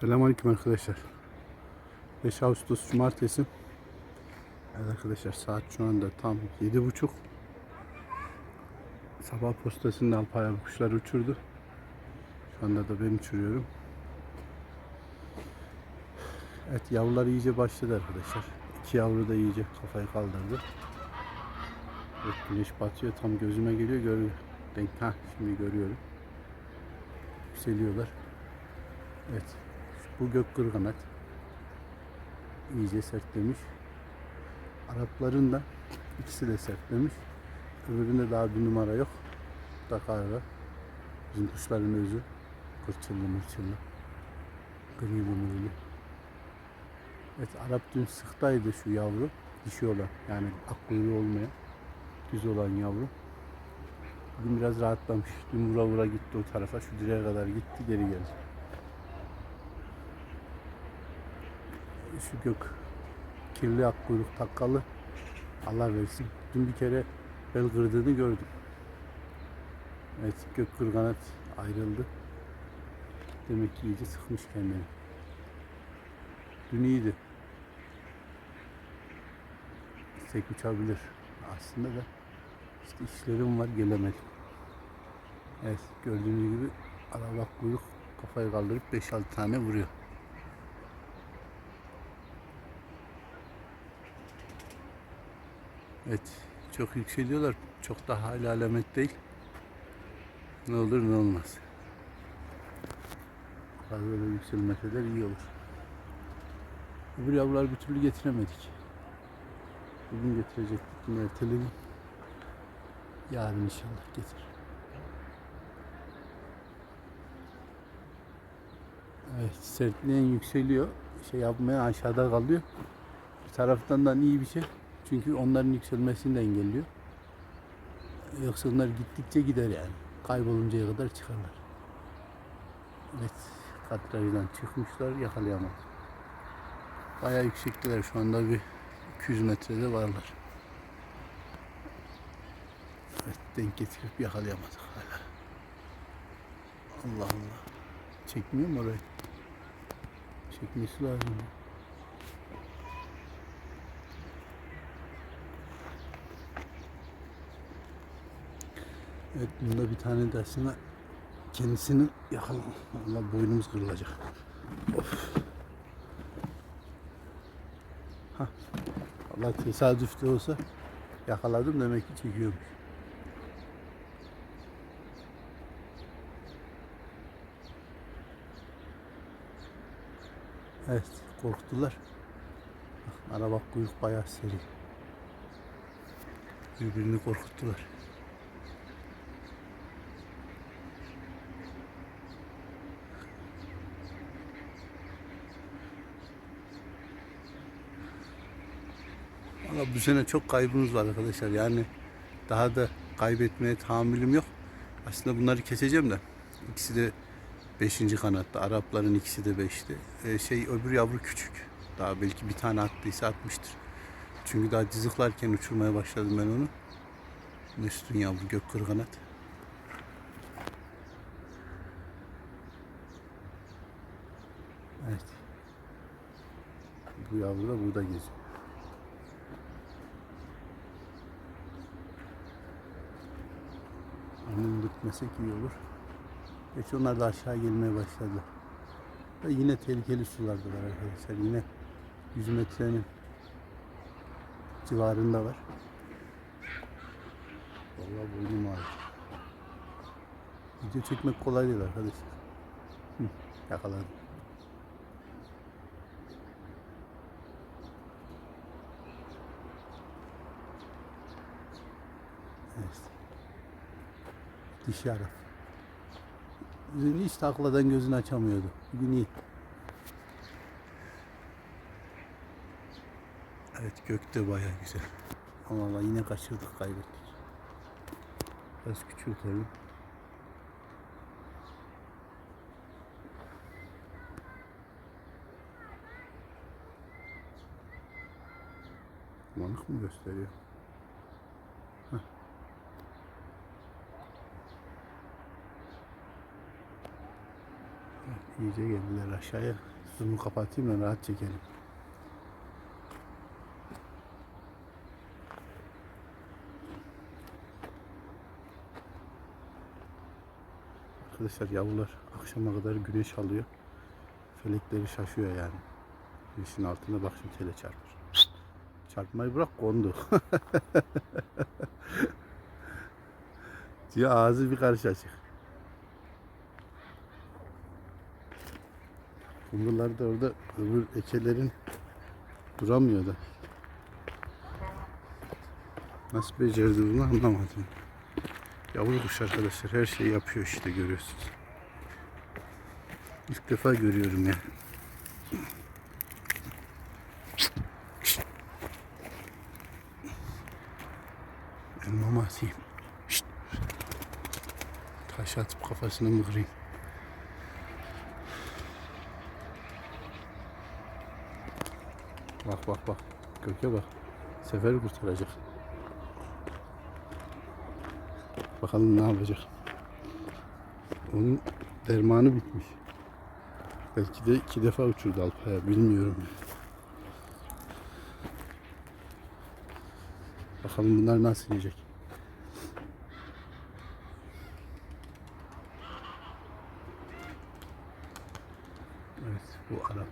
Selamünaleyküm arkadaşlar. 5 Ağustos Cumartesi. Evet arkadaşlar saat şu anda tam 7.30. Sabah postasında alpaya kuşlar uçurdu. Şu anda da ben uçuruyorum. Evet yavrular iyice başladı arkadaşlar. İki yavru da iyice kafayı kaldırdı. Evet, güneş batıyor tam gözüme geliyor görüyor. Denk ha şimdi görüyorum. Yükseliyorlar. Evet. Bu gök kırganat. iyice sertlemiş. Arapların da ikisi de sertlemiş. Öbüründe daha bir numara yok. Dakarlı. Bizim kuşların özü. Kırçıllı mırçıllı. Grili mırili. Evet Arap dün sıktaydı şu yavru. Dişi olan yani ak kuyruğu olmayan. Düz olan yavru. Bugün biraz rahatlamış. Dün vura vura gitti o tarafa. Şu direğe kadar gitti geri geldi. Şu gök kirli ak kuyruk takkalı Allah versin. Dün bir kere bel kırdığını gördüm. Evet gök kırganat ayrıldı. Demek ki iyice sıkmış kendini. Dün iyiydi. Tek uçabilir. Aslında da işte işlerim var gelemedim. Evet gördüğünüz gibi araba kuyruk kafayı kaldırıp 5-6 tane vuruyor. Evet, çok yükseliyorlar. Çok da hala alamet değil. Ne olur ne olmaz. Fazla da yükselmeseler iyi olur. Öbür yavrular bir türlü getiremedik. Bugün getirecektik yine erteledim. Yarın inşallah getir. Evet, sertleyen yükseliyor. Şey yapmaya aşağıda kalıyor. Bir taraftan da iyi bir şey. Çünkü onların yükselmesini de engelliyor. Yoksa onlar gittikçe gider yani. Kayboluncaya kadar çıkarlar. Evet, katrajdan çıkmışlar, yakalayamadı. Bayağı yüksekteler şu anda bir 200 metrede varlar. Evet, denk getirip yakalayamadık hala. Allah Allah. Çekmiyor mu orayı? Çekmesi lazım. Evet bunda bir tane dersine kendisini yakalam. Allah boynumuz kırılacak. Of. Hah. Allah tesadüfte olsa yakaladım demek ki çekiyormuş. Evet korktular. Bak, araba kuyruk bayağı seri. Birbirini korkuttular. Valla bu sene çok kaybımız var arkadaşlar. Yani daha da kaybetmeye tahammülüm yok. Aslında bunları keseceğim de. İkisi de 5. kanatta. Arapların ikisi de 5'ti. Ee, şey öbür yavru küçük. Daha belki bir tane attıysa atmıştır. Çünkü daha cızıklarken uçurmaya başladım ben onu. Mesut'un yavru gök kırganat. Evet. Bu yavru da burada geziyor. Gitmesek iyi olur. Geç onlar da aşağı gelmeye başladı. Ve yine tehlikeli sulardalar arkadaşlar. Yine 100 metrenin civarında var. Vallahi boynum ağrıyor. Video çekmek kolay değil arkadaşlar. Hı, yakaladım. Evet. Dişi Arap. Dün hiç takladan gözünü açamıyordu. Bugün iyi. Evet gökte baya güzel. Ama Allah yine kaçırdık kaybettik. Biraz küçültelim. Manık mı gösteriyor? İyice geldiler aşağıya. Zoom'u kapatayım da rahat çekelim. Arkadaşlar yavrular akşama kadar güneş alıyor. Felekleri şaşıyor yani. Güneşin altında bak şimdi tele çarpar. Çarpmayı bırak kondu. Diyor ağzı bir karış açık. Kumrular da orada öbür ekelerin duramıyor da. Nasıl becerdi bunu anlamadım. Yavru kuş arkadaşlar her şeyi yapıyor işte görüyorsunuz. İlk defa görüyorum ya. Elmamı atayım. Şşt. Taş atıp kafasını mıkırayım. Bak bak bak. Göke bak. Seferi kurtaracak. Bakalım ne yapacak. Onun dermanı bitmiş. Belki de iki defa uçurdu Alpaya. Bilmiyorum. Bakalım bunlar nasıl yiyecek. Evet bu Arap.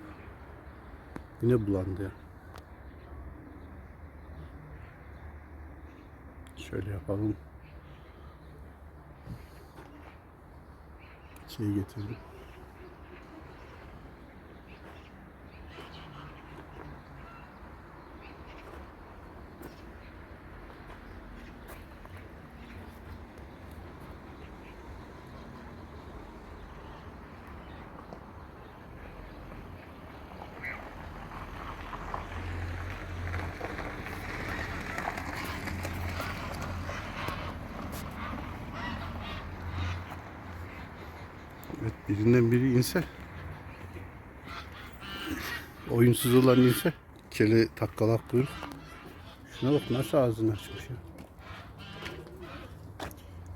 Yine bulandı ya. Şöyle yapalım. Şeyi getirdim. Birinden biri inse. Oyunsuz olan inse. Kele takkalak kuyruk şuna bak nasıl ağzını açmış ya.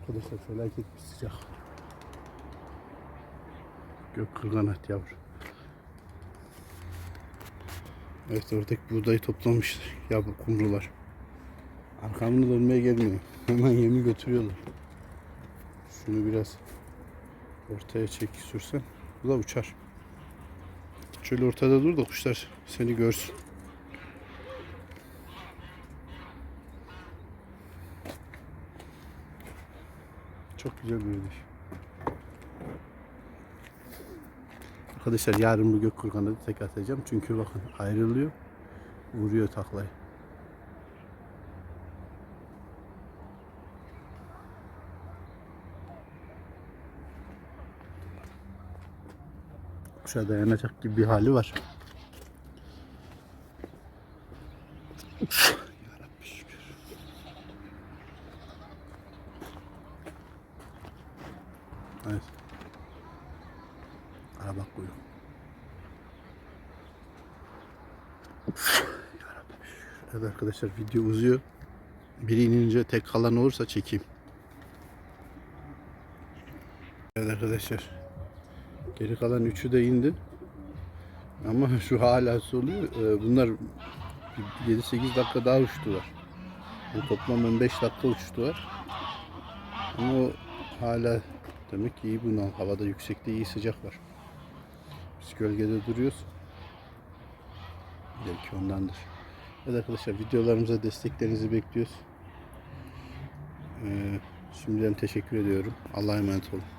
Arkadaşlar felaket bir sıcak. Gök kırganat yavru evet oradaki buğdayı toplamış ya bu kumrular. Arkamını dönmeye gelmiyor. Hemen yemi götürüyorlar. Şunu biraz ortaya çek sürsen bu da uçar. Şöyle ortada dur da kuşlar seni görsün. Çok güzel bir diş. Arkadaşlar yarın bu gök kurganı tek atacağım. Çünkü bakın ayrılıyor. Vuruyor taklayı. Kuşa dayanacak gibi bir hali var. Uf. Evet. Araba şükür. Evet arkadaşlar video uzuyor. Biri inince tek kalan olursa çekeyim. Evet arkadaşlar. Geri kalan üçü de indi. Ama şu hala soluyor. Ee, Bunlar 7-8 dakika daha uçtular. Yani toplam 15 dakika uçtular. Ama o hala demek ki iyi bundan. Havada yüksekte iyi sıcak var. Biz gölgede duruyoruz. Belki ondandır. Evet arkadaşlar videolarımıza desteklerinizi bekliyoruz. Ee, şimdiden teşekkür ediyorum. Allah'a emanet olun.